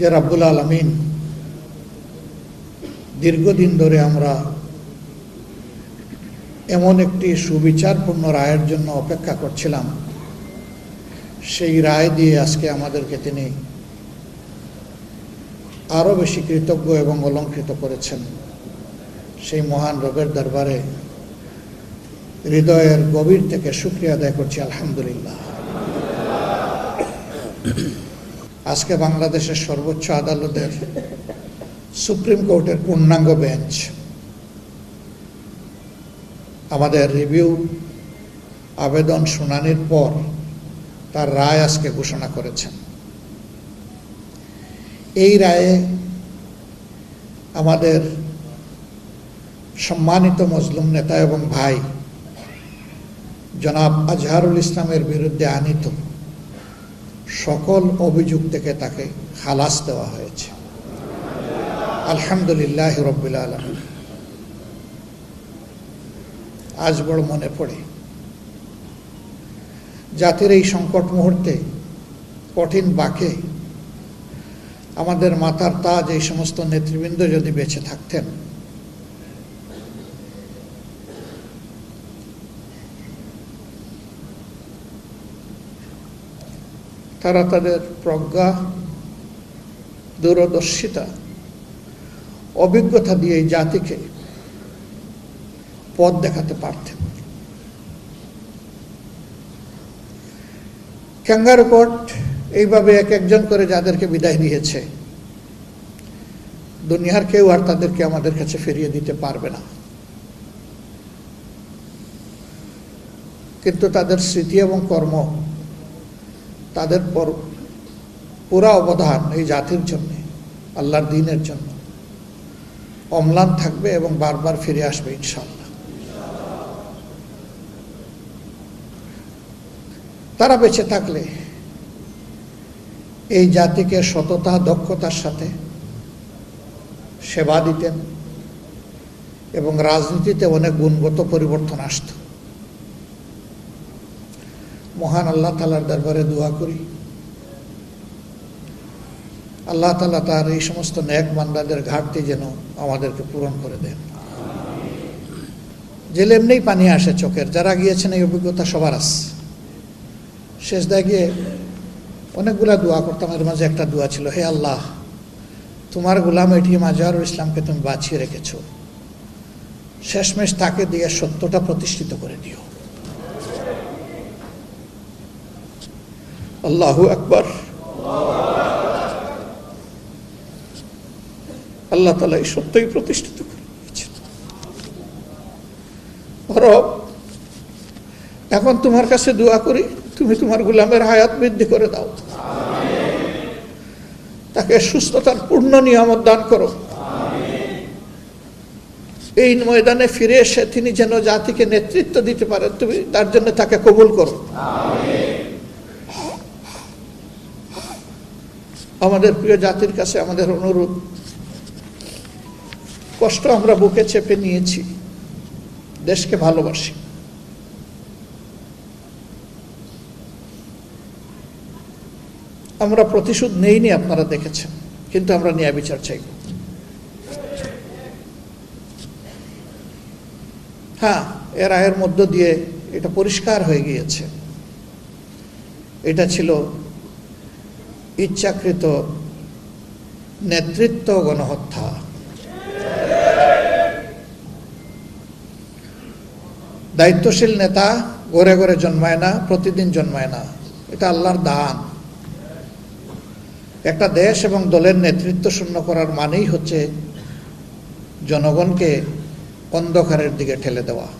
যে রাব্বুল আলমিন দীর্ঘদিন ধরে আমরা এমন একটি সুবিচারপূর্ণ রায়ের জন্য অপেক্ষা করছিলাম। সেই রায় দিয়ে আজকে আমাদেরকে তিনি আরও বেশি কৃতজ্ঞ এবং অলঙ্কৃত করেছেন। সেই মহান রবের দরবারে হৃদয়ের গভীর থেকে শুক্রিয়া আদায় করছি, আলহামদুলিল্লাহ। আজকে বাংলাদেশের সর্বোচ্চ আদালতের সুপ্রিম কোর্টের পূর্ণাঙ্গ বেঞ্চ। আমাদের রিভিউ, আবেদন, শুনানির পর তার রায় আজকে ঘোষণা করেছেন। এই রায়ে আমাদের সম্মানিত মজলুম নেতা এবং ভাই জনাব আজহারুল ইসলামের বিরুদ্ধে আনিত সকল অভিযোগ থেকে তাকে খালাস দেওয়া হয়েছে। আলহামদুলিল্লাহ রব্বুল আলম আজ বড় মনে পড়ে। জাতির এই সংকট মুহূর্তে কঠিন বাকে আমাদের মাতার তাজ এই সমস্ত নেতৃবৃন্দ যদি বেঁচে থাকতেন তারা তাদের প্রজ্ঞা, দূরদর্শিতা, অভিজ্ঞতা দিয়ে এই জাতিকে পথ দেখাতে পারতেন। ক্যাঙ্গারু কোর্ট এইভাবে এক একজন করে যাদেরকে বিদায় দিয়েছে, দুনিয়ার কেউ আর তাদেরকে আমাদের কাছে ফিরিয়ে দিতে পারবে না। কিন্তু তাদের স্মৃতি এবং কর্ম তাদের পর পুরা অবদান এই জাতির জন্য, আল্লাহর দিনের জন্য। অম্লান থাকবে এবং বারবার ফিরে আসবে ইনশাল্লাহ তারা বেঁচে থাকলে এই জাতিকে সততা, দক্ষতার সাথে সেবা দিতেন এবং রাজনীতিতে অনেক গুণগত পরিবর্তন আসত। মহান আল্লাহ তালার দরবারে দোয়া করি। আল্লাহ তালা তার এই সমস্ত ন্যাক বান্দাদের ঘাটতি যেন আমাদেরকে পূরণ করে দেন। জেলে এমনিই পানি আসে চোখের, যারা গিয়েছেন এই অভিজ্ঞতা সবার আছে। শেষ গিয়ে অনেকগুলা দোয়া করতাম, এর মাঝে একটা দোয়া ছিল, হে আল্লাহ, তোমার গুলাম এটি মাজারুল ইসলামকে তুমি বাঁচিয়ে রেখেছ। শেষমেশ তাকে দিয়ে সত্যটা প্রতিষ্ঠিত করে দিও। আল্লাহ আকবর। আল্লাহ তালা এই সত্যই প্রতিষ্ঠিত করে দিয়েছেন। এখন তোমার কাছে দোয়া করি, তুমি তোমার গুলামের হায়াত বৃদ্ধি করে দাও। তাকে সুস্থতার পূর্ণ নিয়ামত দান করো। এই ময়দানে ফিরে এসে তিনি যেন জাতিকে নেতৃত্ব দিতে পারেন, তুমি তার জন্য তাকে কবুল করো। আমাদের প্রিয় জাতির কাছে আমাদের অনুরোধ, কষ্ট আমরা বুকে চেপে নিয়েছি, দেশকে ভালোবাসি। আমরা প্রতিশোধ নেইনি, আপনারা দেখেছেন, কিন্তু আমরা ন্যায় বিচার চাইব। হ্যাঁ এর আয়ের মধ্য দিয়ে এটা পরিষ্কার হয়ে গিয়েছে। এটা ছিল ইচ্ছাকৃত নেতৃত্ব গণহত্যা। দায়িত্বশীল নেতা গড়ে গড়ে জন্মায় না, প্রতিদিন জন্মায় না। এটা আল্লাহর দান। একটা দেশ এবং দলের নেতৃত্ব শূন্য করার মানেই হচ্ছে জনগণকে অন্ধকারের দিকে ঠেলে দেওয়া।